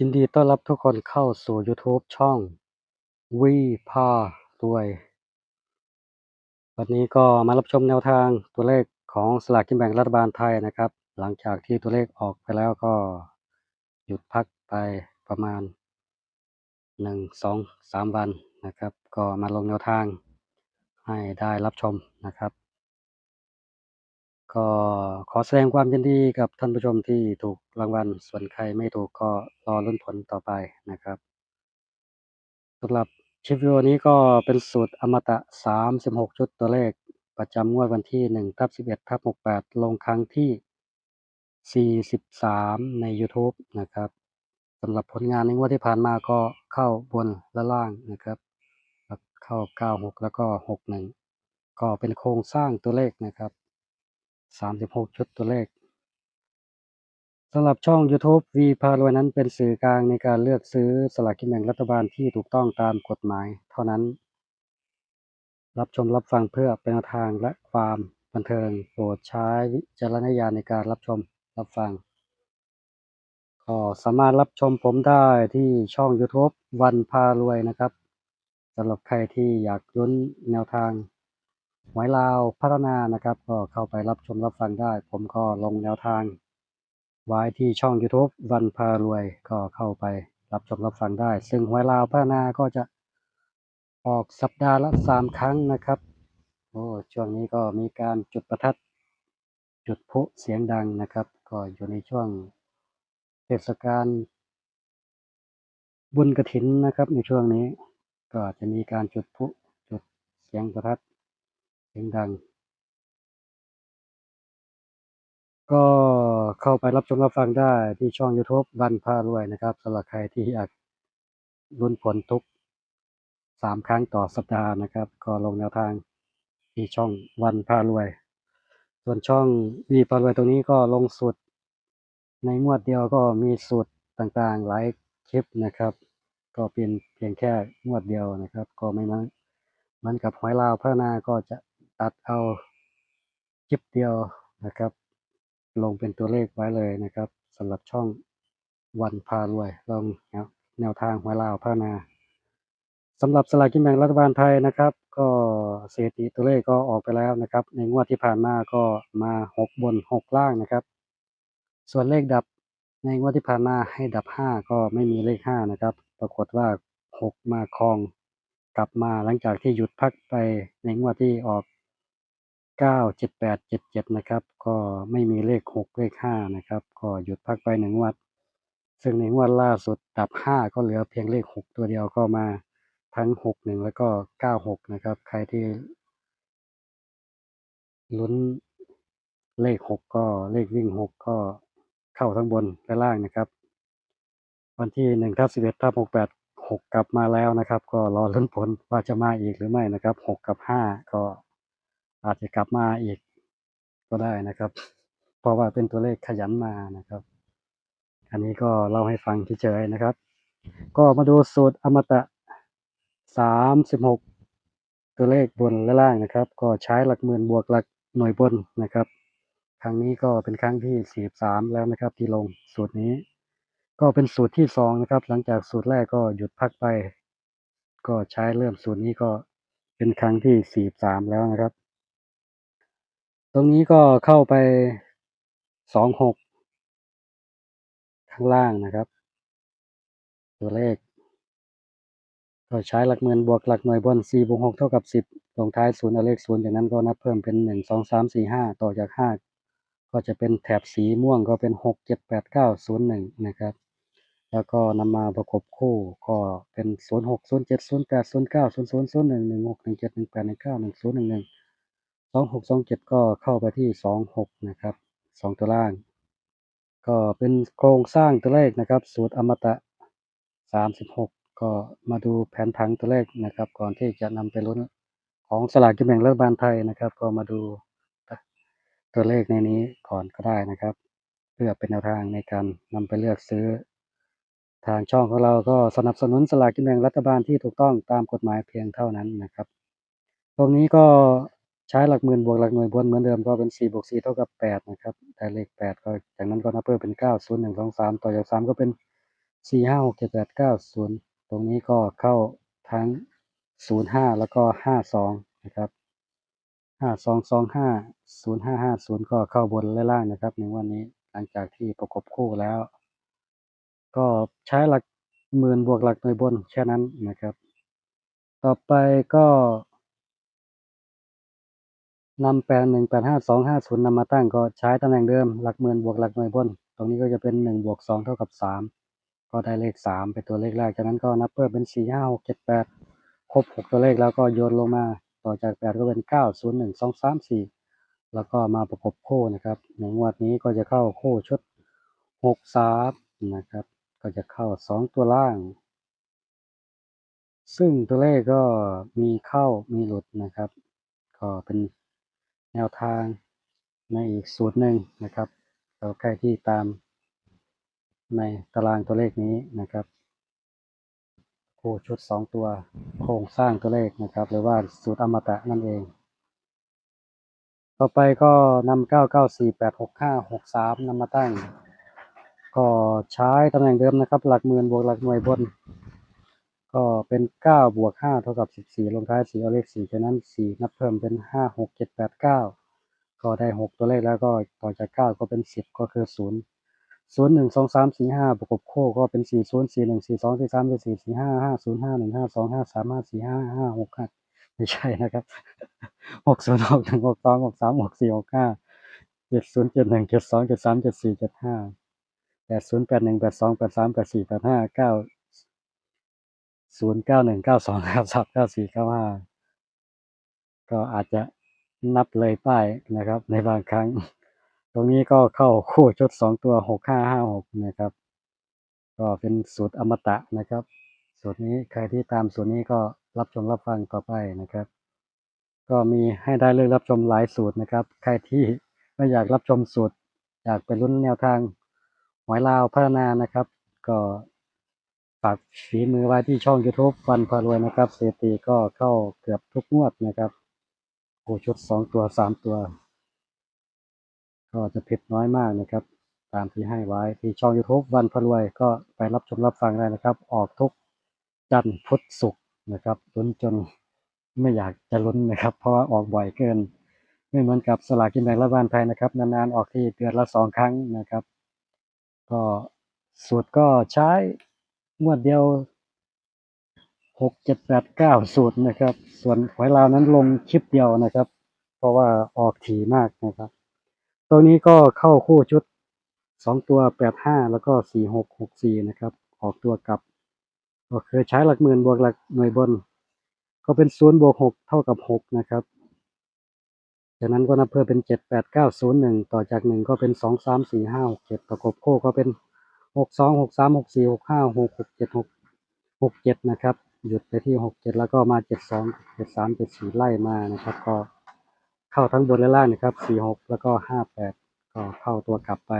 ยินดีต้อนรับทุกคนเข้าสู่ YouTube ช่องวีพารวย วันนี้ก็มารับชมแนวทางตัวเลขของสลากกินแบ่งรัฐบาลไทยนะครับ หลังจากที่ตัวเลขออกไปแล้วก็หยุดพักไปประมาณหนึ่งสองสามวันนะครับ ก็มาลงแนวทางให้ได้รับชมนะครับ ก็ขอแสดงความยินดีกับท่านผู้ชมที่ถูกรางวัล ส่วนใครไม่ถูกก็รอลุ้นผลต่อไปนะครับสำหรับคลิปวิดีโอนี้ก็เป็นสูตรอมตะ 36 ชุดตัวเลข ประจำงวดวันที่1ทับ11ทับ68 ลงครั้งที่ 43 ใน YouTube นะครับสำหรับผลงานในงวดที่ผ่านมาก็เข้าบนและล่างนะครับเข้า 96 แล้วก็ 61 ก็เป็นโครงสร้างตัวเลขนะครับ 36 ชุดตัวเลขสำหรับช่อง YouTube V พารวยนั้นเป็นสื่อกลางในการเลือกซื้อสลากกินแบ่งรัฐบาลที่ถูกต้องตามกฎหมายเท่านั้น รับชมรับฟังเพื่อเป็นทางและความบันเทิงโปรดใช้วิจารณญาณในการรับชมรับฟัง ก็สามารถรับชมผมได้ที่ช่อง YouTube วันพารวยนะครับสำหรับใครที่อยากลุ้นแนวทาง หวยลาวพัฒนานะครับ ก็เข้าไปรับชมรับฟังได้ ผมก็ลงแนวทาง ไว้ที่ช่อง YouTube วันพารวยก็เข้าไปรับชมรับฟังได้ ซึ่งหวยลาวพัฒนาก็จะออกสัปดาห์ละสามครั้งนะครับโอ้ช่วงนี้ก็มีการจุดประทัด จุดพุเสียงดังนะครับ ก็อยู่ในช่วงเทศกาลบุญกระถินนะครับ ในช่วงนี้ก็จะมีการจุดพุจุดเสียงประทัด สียงดัง ก็เข้าไปรับชมรับฟังได้ที่ช่อง YouTube วันพารวยนะครับสำหรับใครที่อยากลุ้นผลทุกสามครั้งต่อสัปดาห์นะครับ ก็ลงแนวทางที่ช่องวันพารวย ส่วนช่องวีพารวยตรงนี้ก็ลงสูตรในงวดเดียวก็มีสูตรต่างๆหลายคลิปนะครับ ก็เป็นเพียงแค่งวดเดียวนะครับ ก็ไม่มือนมือนกับหอยลาวพัฒนาก็จะ ตัดเอาคลิปเดียวนะครับ ลงเป็นตัวเลขไว้เลยนะครับสำหรับช่องวันพารวยลงแนวทางหัวลาวพัฒนาสำหรับสลากกินแบ่งรัฐบาลไทยนะครับ ก็สถิติตัวเลขก็ออกไปแล้วนะครับ ในงวดที่ผ่านมาก็มาหกบนหกล่างนะครับ ส่วนเลขดับในงวดที่ผ่านมาให้ดับห้าก็ไม่มีเลขห้านะครับ ปรากฏว่าหกมาครองกลับมาหลังจากที่หยุดพักไปในงวดที่ออก เก้าเจ็ดแปดเจ็ดเจ็ดนะครับ ก็ไม่มีเลขหกเลขห้านะครับ ก็หยุดพักไปหนึ่งงวดซึ่งในงวดล่าสุดดับห้าก็เหลือเพียงเลขหกตัวเดียวก็มาทั้งหกหนึ่งแล้วก็เก้าหกนะครับ ใครที่ลุ้นเลขหกก็เลขวิ่งหกก็เข้าทั้งบนและล่างนะครับ วันที่หนึ่งทับสิบเอ็ดทับหกแปดหกกลับมาแล้วนะครับ ก็รอลุ้นผลว่าจะมาอีกหรือไม่นะครับหกกับห้าก็ อาจจะกลับมาอีกก็ได้นะครับ เพราะว่าเป็นตัวเลขขยันมานะครับ อันนี้ก็เล่าให้ฟังเฉยๆนะครับ ก็มาดูสูตรอมตะสามสิบหกตัวเลขบนและล่างนะครับ ก็ใช้หลักหมื่นบวกหลักหน่วยบนนะครับ ครั้งนี้ก็เป็นครั้งที่สี่สามแล้วนะครับ ที่ลงสูตรนี้ ก็เป็นสูตรที่สองนะครับ หลังจากสูตรแรกก็หยุดพักไป ก็ใช้เริ่มสูตรนี้ก็เป็นครั้งที่สี่สามแล้วนะครับ ตรงนี้ก็เข้าไปสองหกข้างล่างนะครับ ตัวเลข ก็ใช้หลักหมื่นบวกหลักหน่วยบนสี่บวกหกเท่ากับสิบลงท้ายศูนย์เอาเลขศูนย์จากนั้นก็นับเพิ่มเป็นหนึ่งสองสามสี่ห้าต่อจากห้าก็จะเป็นแถบสีม่วงก็เป็นหกเจ็ดแปดเก้าศูนย์หนึ่งนะครับ แล้วก็นำมาประกบคู่ก็เป็นศูนย์หกศูนย์เจ็ดศูนย์แปดศูนย์เก้าศูนย์ศูนย์ศูนย์หนึ่งหนึ่งหกหนึ่งเจ็ดหนึ่งแปดหนึ่งเก้าหนึ่งศูนย์หนึ่งหนึ่ง สองหกสองเจ็ดก็เข้าไปที่สองหกนะครับสองตัวล่าง ก็เป็นโครงสร้างตัวเลขนะครับ สูตรอมตะสามสิบหกก็มาดูแผนผังตัวเลขนะครับ ก่อนที่จะนำไปลุ้นของสลากกินแบ่งรัฐบาลไทยนะครับ ก็มาดูตัวเลขในนี้ก่อนก็ได้นะครับ เพื่อเป็นแนวทางในการนำไปเลือกซื้อ ทางช่องของเราก็สนับสนุนสลากกินแบ่งรัฐบาลที่ถูกต้องตามกฎหมายเพียงเท่านั้นนะครับ ตรงนี้ก็ ใช้หลักหมื่นบวกหลักหน่วยบนเหมือนเดิมก็เป็น4บวก4เท่ากับ8นะครับแต่เลข8ก็จากนั้นก็นับเพิ่มเป็น9 0 1 2 3 ต่อจาก3ก็เป็นสี่ห้าหกเจ็ดแปดเก้าศูนย์ตรงนี้ก็เข้าทั้งศูนย์ห้าแล้วก็ห้าสองนะครับห้าสองสองห้าศูนย์ห้าห้าศูนย์ก็เข้าบนและล่างนะครับในวันนี้หลังจากที่ประกบคู่แล้ว ก็ใช้หลักหมื่นบวกหลักหน่วยบนแค่นั้นนะครับ ต่อไปก็ นำแปดหนึ่งแปดห้าสองห้าศูนย์นำมาตั้งก็ใช้ตำแหน่งเดิม หลักหมื่นบวกหลักหน่วยบน ตรงนี้ก็จะเป็นหนึ่งบวกสองเท่ากับสามก็ได้เลขสามเป็นตัวเลขแรก จากนั้นก็นับเพิ่มเป็นสี่ห้าหกเจ็ดแปดครบหกตัวเลขแล้วก็โยนลงมา ต่อจากแปดก็เป็นเก้าศูนย์หนึ่งสองสามสี่แล้วก็มาประกบคู่นะครับในงวดนี้ก็จะเข้าคู่ชุดหกสามนะครับ ก็จะเข้าสองตัวล่าง ซึ่งตัวเลขก็มีเข้ามีหลุดนะครับ ก็เป็น แนวทางในอีกสูตรหนึ่งนะครับเราใครที่ตามในตารางตัวเลขนี้นะครับคู่ชุดสองตัวโครงสร้างตัวเลขนะครับ หรือว่าสูตรอมตะนั่นเอง ต่อไปก็นำเก้าเก้าสี่แปดหกห้าหกสามนำมาตั้ง ก็ใช้ตำแหน่งเดิมนะครับ หลักหมื่นบวกหลักหน่วยบน ก็เป็นเก้าบวกห้าเท่ากับสิบสี่ลงท้ายสี่เอาเลขสี่ฉะนั้นสี่นับเพิ่มเป็นห้าหกเจ็ดแปดเก้าก็ได้หกตัวเลขแล้วก็ต่อจากเก้าก็เป็นสิบก็คือศูนย์ศูนย์หนึ่งสองสามสี่ห้าประกบโคู่ก็เป็นสี่ศูนย์สี่หนึ่งสี่สองสี่สามสี่สี่สี่ห้าห้าศูนย์ห้าหนึ่งห้าสองห้าสามห้าสี่ห้าห้าหกห้าไม่ใช่นะครับหกศูนย์หกหนึ่งหกสองหกสามหกสี่หกห้าเจ็ดศูนย์เจ็ดหนึ่งเจ็ดสองเจ็ดสามเจ็ดสี่เจ็ดห้าแปดศูนย์แปดหนึ่งแปดสองแปดสามแปดสี่แปดห้าเก้า ศูนย์เก้าหนึ่งเก้าสองเก้าสามเก้าสี่เก้าห้าก็อาจจะนับเลยป้ายนะครับ ในบางครั้ง ตรงนี้ก็เข้าคู่ชุดสองตัวหกห้าห้าหกนะครับ ก็เป็นสูตรอมตะนะครับ สูตรนี้ใครที่ตามสูตรนี้ก็รับชมรับฟังต่อไปนะครับ ก็มีให้ได้เลือกรับชมหลายสูตรนะครับ ใครที่ไม่อยากรับชมสูตร อยากไปรุ่นแนวทางหวยลาวพัฒนานะครับ ก็ากฝีมือไว้ที่ช่อง YouTube ฟันพารวยนะครับเศรษฐีก็เข้าเกือบทุกงวดนะครับโอชุดสองตัวสามตัว ก็จะผิดน้อยมากนะครับ ตามที่ให้ไว้ที่ช่อง YouTube วันพารวยก็ไปรับชมรับฟังได้นะครับ ออกทุกจันทร์พุธศุกร์นะครับลุ้นจนไม่อยากจะลุ้นนะครับ เพราะว่าออกบ่อยเกิน ไม่เหมือนกับสลากกินแบ่งรัฐบาลไทยนะครับ นานๆออกที่เดือนละสองครั้งนะครับ ก็สูตรก็ใช้ งวดเดียวหกเจ็ดแปดเก้าสูตรนะครับ ส่วนหวยลาวนั้นลงคลิปเดียวนะครับ เพราะว่าออกถี่มากนะครับ ตัวนี้ก็เข้าคู่ชุดสองตัวแปดห้าแล้วก็สี่หกหกสี่นะครับ ออกตัวกลับ ก็คือใช้หลักหมื่นบวกหลักหน่วยบน ก็เป็นศูนย์บวกหกเท่ากับหกนะครับจากนั้นก็นับเพิ่มเป็นเจ็ดแปดเก้าศูนย์หนึ่งต่อจากหนึ่งก็เป็นสองสามสี่ห้าหกเจ็ดประกบคู่ก็เป็น หกสองหกสามหกสี่หกห้าหกหกเจ็ดหกหกเจ็ดนะครับ หยุดไปที่หกเจ็ดแล้วก็มาเจ็ดสองเจ็ดสามเจ็ดสี่ไล่มานะครับ ก็เข้าทั้งบนและล่างนะครับสี่หกแล้วก็ห้าแปดก็เข้าตัวกลับไป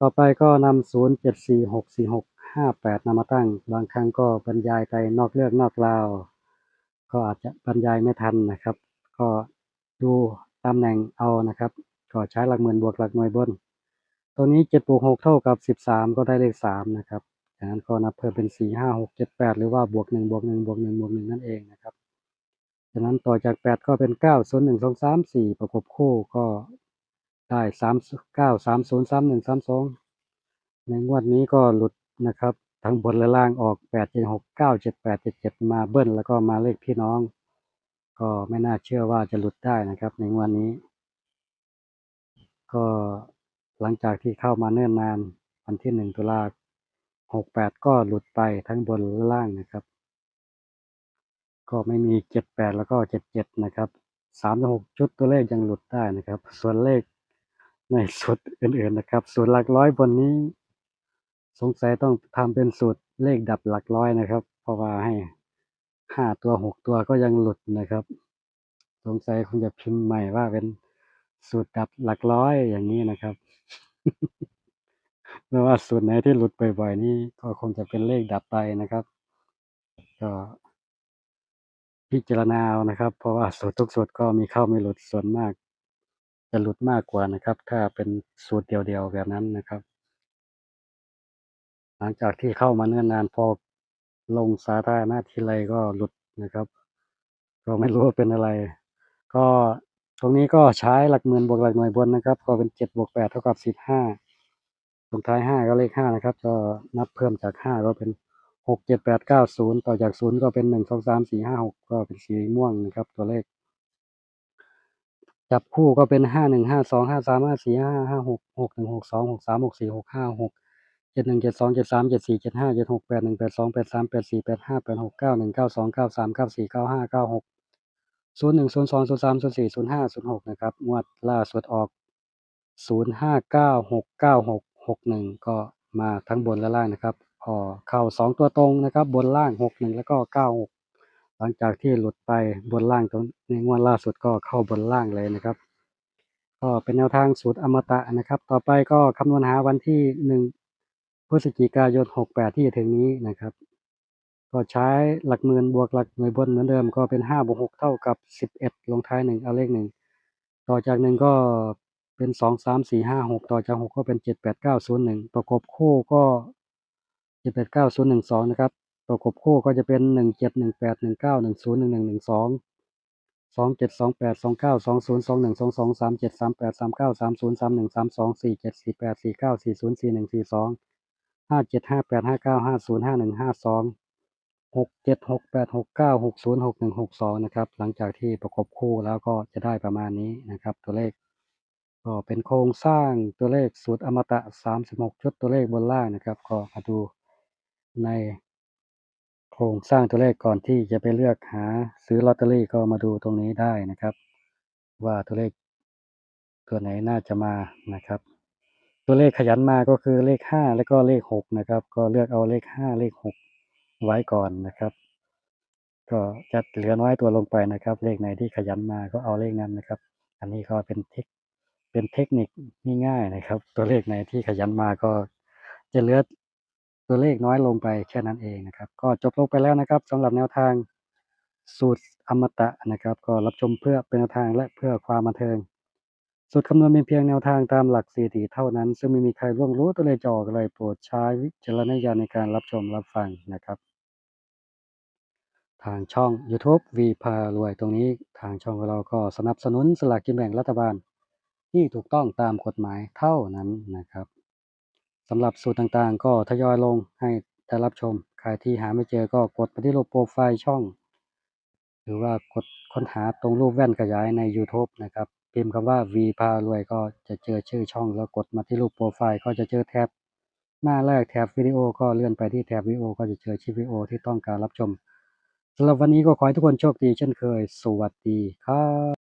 ต่อไปก็นำศูนย์เจ็ดสี่หกสี่หกห้าแปดนำมาตั้ง บางครั้งก็บรรยายไปนอกเรื่องนอกราวก็อาจจะบรรยายไม่ทันนะครับ ก็ดูตำแหน่งเอานะครับ ก็ใช้หลักหมื่นบวกหลักหน่วยบน ตัวนี้เจ็ดบวกหกเท่ากับสิบสามก็ได้เลขสามนะครับจากนั้นก็นับเพิ่มเป็นสี่ห้าหกเจ็ดแปดหรือว่าบวกหนึ่งบวกหนึ่งบวกหนึ่งบวกหนึ่งนั่นเองนะครับจากนั้นต่อจากแปดก็เป็นเก้าศูนย์หนึ่งสองสามสี่ประกบคู่ก็ได้สามเก้าสามศูนย์สามหนึ่งสามสองในงวดนี้ก็หลุดนะครับทั้งบนและล่างออกแปดเจ็ดหกเก้าเจ็ดแปดเจ็ดเจ็ดมาเบิ้ลแล้วก็มาเลขพี่น้อง ก็ไม่น่าเชื่อว่าจะหลุดได้นะครับ ในงวดนี้ ก็ หลังจากที่เข้ามาเนิ่นนานวันที่หนึ่งตุลาหกแปดก็หลุดไปทั้งบนและล่างนะครับ ก็ไม่มีเจ็ดแปดแล้วก็เจ็ดเจ็ดนะครับสามหกชุดตัวเลขยังหลุดได้นะครับ ส่วนเลขในสูตรอื่นๆนะครับ สูตรหลักร้อยบนนี้ สงสัยต้องทำเป็นสูตรเลขดับหลักร้อยนะครับ เพราะว่าให้ห้าตัวหกตัวก็ยังหลุดนะครับ สงสัยคงจะพิมพ์ใหม่ว่าเป็น สูตรดับหลักร้อยอย่างนี้นะครับไม่ว่าสูตรไหนที่หลุดบ่อยๆนี่ก็คงจะเป็นเลขดับไปนะครับ ก็พิจารณาเอานะครับ เพราะว่าสูตรทุกสูตรก็มีเข้าไมีหลุดส่วนมาก จะหลุดมากกว่านะครับ ถ้าเป็นสูตรเดียวๆแบบนั้นนะครับ หลังจากที่เข้ามาเนิ่อนนานพอลงสาธารณะทีไรก็หลุดนะครับ ก็ไม่รู้ว่าเป็นอะไร ก็ ตรงนี้ก็ใช้หลักหมื่นบวกหลักหน่วยบนนะครับ ก็เป็นเจ็ดบวกแปดเท่ากับสิบห้าตรงท้ายห้าก็เลขห้านะครับ ก็นับเพิ่มจากห้าก็เป็นหกเจ็ดแปดเก้าศูนย์ต่อจากศูนย์ก็เป็นหนึ่งสองสามสี่ห้าหกก็เป็นสีม่วงนะครับ ตัวเลข จับคู่ก็เป็นห้าหนึ่งห้าสองห้าสามห้าสี่ห้าห้าหกหกหนึ่งหกสองหกสามหกสี่หกห้าหกเจ็ดหนึ่งเจ็ดสองเจ็ดสามเจ็ดสี่เจ็ดห้าเจ็ดหกแปดหนึ่งแปดสองแปดสามแปดสี่แปดห้าแปดหกเก้าหนึ่งเก้าสองเก้าสามเก้าสี่เก้าห้าเก้าหก ศูนย์หนึ่งศูนย์สองศูนย์สามศูนย์สี่ศูนย์ห้าศูนย์หกนะครับ งวดล่าสุดออกศูนย์ห้าเก้าหกเก้าหกหกหนึ่งก็มาทั้งบนและล่างนะครับ พอเข้าสองตัวตรงนะครับ บนล่างหกหนึ่งแล้วก็เก้าหกหลังจากที่หลุดไปบนล่างตรงในงวดล่าสุดก็เข้าบนล่างเลยนะครับ ก็เป็นแนวทางสูตรอมตะนะครับ ต่อไปก็คำนวณหาวันที่หนึ่งพฤศจิกายนหกแปดที่จะถึงนี้นะครับ ก็ใช้หลักหมื่นบวกหลักหน่วยบนเหมือนเดิมก็เป็นห้าบวกหกเท่ากับสิบเอ็ดลงท้ายหนึ่งเอาเลขหนึ่งต่อจากหนึ่งก็เป็นสองสามสี่ห้าหกต่อจากหกก็เป็นเจ็ดแปดเก้าศูนย์หนึ่งประกบคู่ก็เจ็ดแปดเก้าศูนย์หนึ่งสองนะครับ ประกบคู่ก็จะเป็นหนึ่งเจ็ดหนึ่งแปดหนึ่งเก้าหนึ่งศูนย์หนึ่งหนึ่งหนึ่งสองสองเจ็ดสองแปดสองเก้าสองศูนย์สอง หกเจ็ดหนึ่งสี่สองห้าเจ็ดห้าแปดห้าเก้าห้าศูนย์ห้าหนึ่งห้าสองหกเจ็ดหกแปดหกเก้าหกศูนย์หกหนึ่งหกสองนะครับ หลังจากที่ประกบคู่แล้วก็จะได้ประมาณนี้นะครับ ตัวเลข ก็เป็นโครงสร้างตัวเลขสูตรอมตะสามสิบหกชุดตัวเลขบนล่างนะครับ ก็มาดูในโครงสร้างตัวเลขก่อนที่จะไปเลือกหาซื้อลอตเตอรี่ก็มาดูตรงนี้ได้นะครับ ว่าตัวเลขตัวไหนน่าจะมานะครับ ตัวเลขขยันมาก็คือเลขห้าแล้วก็เลขหกนะครับ ก็เลือกเอาเลขห้าเลขหก ไว้ก่อนนะครับ ก็จะเหลือน้อยตัวลงไปนะครับ เลขไหนที่ขยันมาก็เอาเลขนั้นนะครับ อันนี้ก็เป็นเทคเป็นเทคนิคง่ายๆนะครับ ตัวเลขไหนที่ขยันมาก็จะเหลือตัวเลขน้อยลงไปแค่นั้นเองนะครับ ก็จบลงไปแล้วนะครับสำหรับแนวทางสูตรอมตะนะครับ ก็รับชมเพื่อเป็นแนวทางและเพื่อความบันเทิงสูตรคำนวณเป็นเพียงแนวทางตามหลักสถิติเท่านั้น ซึ่งไม่มีใครล่วงรู้ตัวเลขจอกอะไรโปรดใช้วิจารณญาณในการรับชมรับฟังนะครับ ทางช่อง YouTube วีพารวยตรงนี้ทางช่องของเราก็สนับสนุนสลากกินแบ่งรัฐบาล ที่ถูกต้องตามกฎหมายเท่านั้นนะครับสำหรับสูตรต่างๆ ก็ทยอยลงให้ได้รับชม ใครที่หาไม่เจอก็กดไปที่รูปโปรไฟล์ช่อง หรือว่ากดค้นหาตรงรูปแว่นขยายใน YouTube นะครับพิมพ์คำว่า V พารวยก็จะเจอชื่อช่อง แล้วกดมาที่รูปโปรไฟล์ก็จะเจอแท็บหน้าแรกแท็บวิดีโอก็เลื่อนไปที่แท็บวิดีโอก็จะเจอชื่อวิดีโอที่ต้องการรับชม สำหรับวันนี้ก็ขอให้ทุกคนโชคดีเช่นเคย สวัสดีครับ